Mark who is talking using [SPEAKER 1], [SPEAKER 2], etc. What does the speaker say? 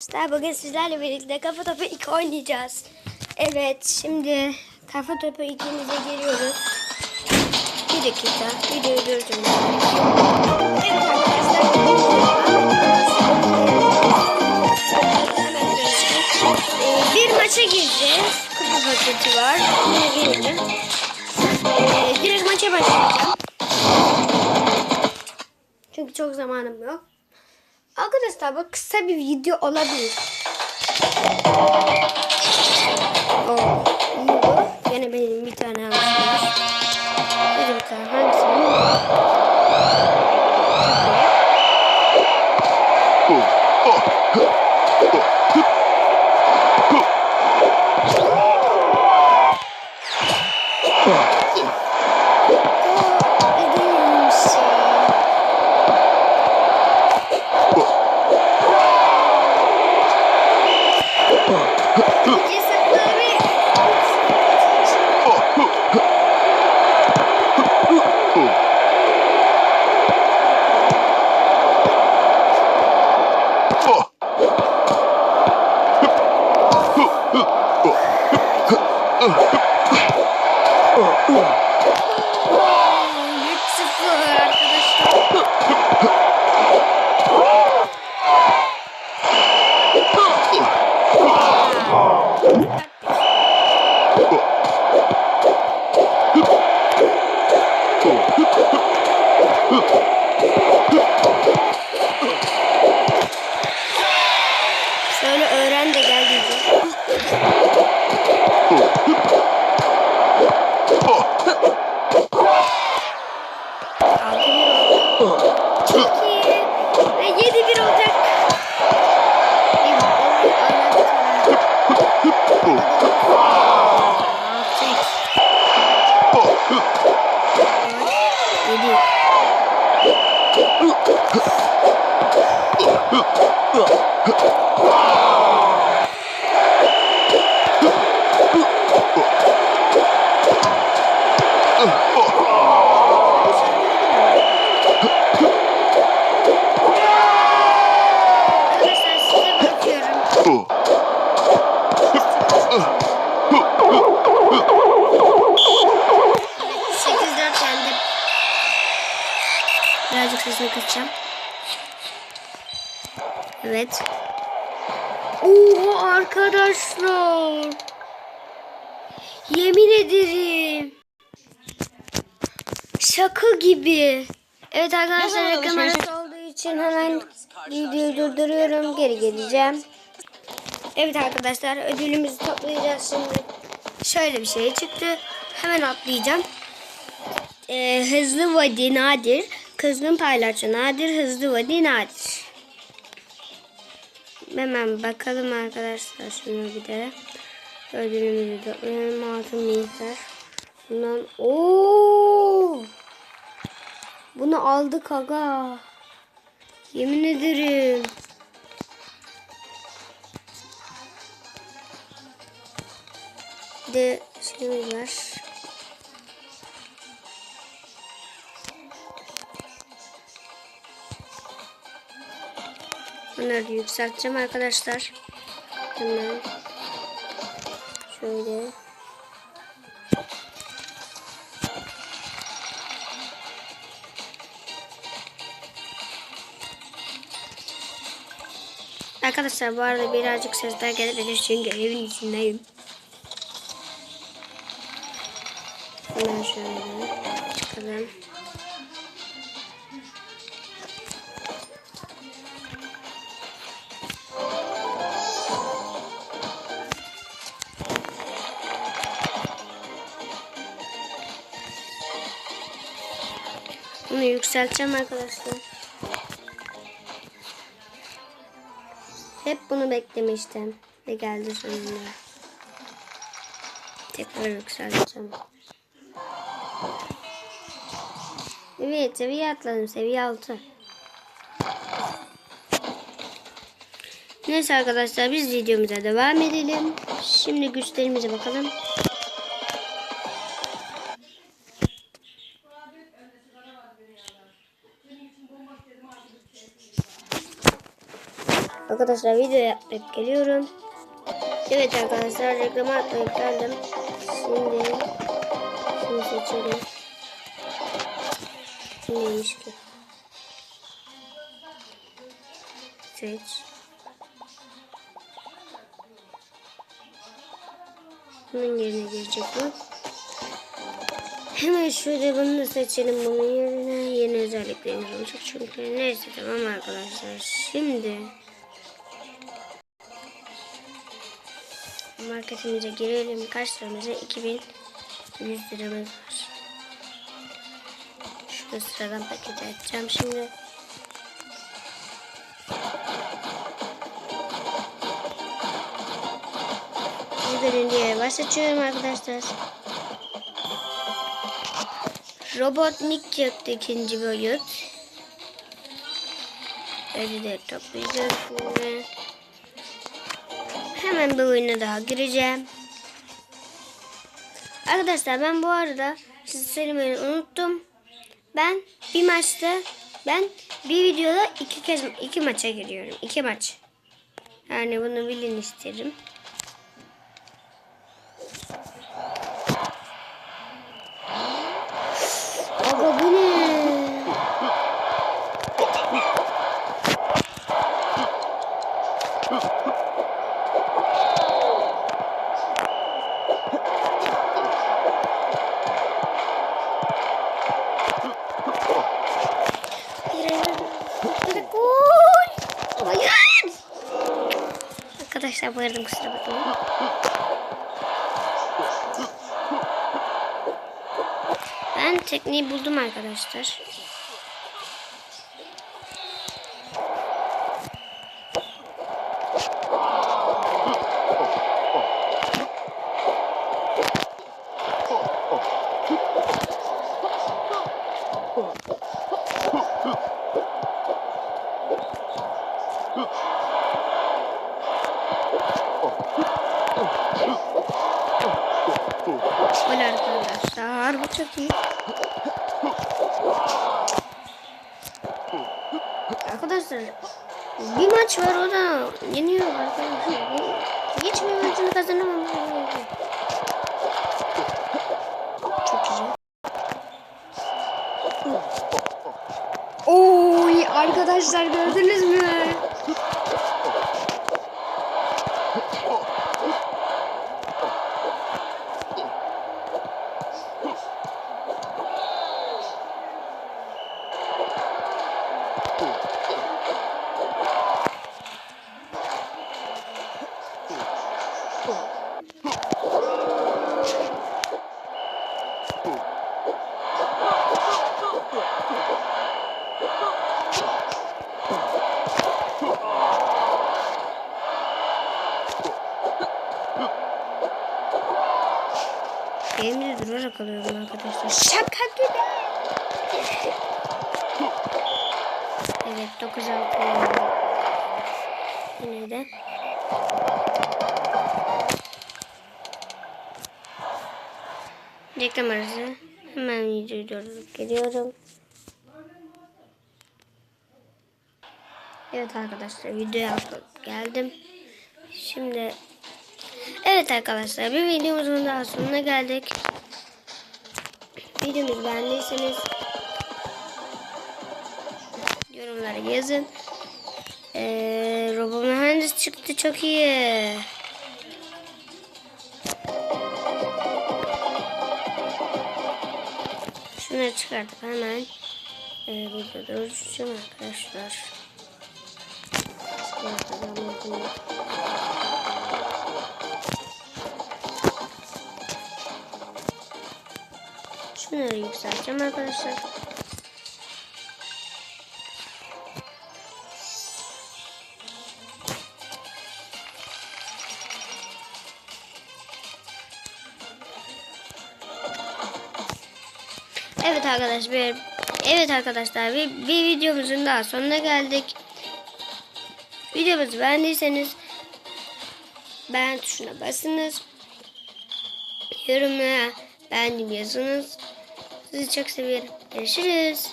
[SPEAKER 1] Arkadaşlar bugün sizlerle birlikte kafa topu 2 oynayacağız. Evet şimdi kafa topu 2'mize giriyoruz. Bir dakika videoyu durdurmayalım. Evet arkadaşlar. Bir maça gireceğiz. Kupa paketi var. Buna girdim. Ee, direkt maça başlayacağım. Çünkü çok zamanım yok. Arkadaşlar bu kısa bir video olabilir. İyi bu. Yine benim bir tane almışım. Hadi bakalım hangisini? Oo, Oh. Altı Birazcık sesini kısacağım. Evet. Oo arkadaşlar. Yemin ederim. Şaka gibi. Evet arkadaşlar reklam arası olduğu için hemen videoyu durduruyorum. Geri geleceğim. Evet arkadaşlar ödülümüzü toplayacağız şimdi. Şöyle bir şey çıktı. Hemen atlayacağım. Ee, hızlı vadi nadir. Kızgın paylaşçı nadir. Hızlı vadi nadir. Hemen bakalım arkadaşlar şuna bir de. Ödülümüzü toplayalım. Altın miktar. Bundan ooo. Bunu aldık aga. Yemin ederim. De şeyimiz var. Bunları yükselteceğim arkadaşlar. Hemen. Şöyle. Arkadaşlar bu arada birazcık sesler gelebilir çünkü evin içindeyim. Hemen şöyle çıkalım. Bunu yükselteceğim arkadaşlar. Hep bunu beklemiştim. Ve geldi sonunda. Tekrar yükselteceğim. Evet seviye atladım. Seviye 6. Neyse arkadaşlar biz videomuza devam edelim. Şimdi güçlerimize bakalım. Arkadaşlar video yapıp geliyorum. Evet arkadaşlar reklama atlayıp geldim. Şimdi şunu seçelim. Neymiş ki? Seç. Bunun yerine girecek bu. Hemen şöyle bunu da seçelim bunun yerine. Yeni özelliklerimiz olacak çünkü. Neyse tamam arkadaşlar. Şimdi marketimize girelim. Kaç liramıza? 2100 liramız var. Şurada sıradan paket açacağım şimdi. Birinciye başlatıyorum arkadaşlar. Robotnik çıktı ikinci. Öyle de toplayacağız şimdi. Hemen bir oyuna daha gireceğim. Arkadaşlar ben bu arada size söylemeyi unuttum. Ben bir maçta ben bir videoda iki kez iki maça giriyorum. iki maç. Yani bunu bilin isterim. Arkadaşlar bağırdım kusura bakmayın. Ben tekniği buldum arkadaşlar. Gol arkadaşlar. Bu çok iyi. Arkadaşlar bir maç var o da yeniyor arkadaşlar. Hiç bir maçını kazanamam. Çok güzel. Oy arkadaşlar gördünüz mü? Şaka gibi. Evet 9 6 Yine de. Reklam arası. Hemen videoyu durdurup geliyorum. Evet arkadaşlar videoya geldim. Şimdi Evet arkadaşlar bir videomuzun daha sonuna geldik. Videomuzu beğendiyseniz yorumlara yazın. Ee, Robo mühendis çıktı çok iyi. Şunları çıkartıp hemen e, burada duracağım arkadaşlar. Şurada Şunları yükselteceğim arkadaşlar. Evet arkadaşlar. Evet arkadaşlar bir, bir videomuzun daha sonuna geldik. Videomuzu beğendiyseniz beğen tuşuna basınız. Yorumlara beğendim yazınız. Sizi çok seviyorum. Görüşürüz.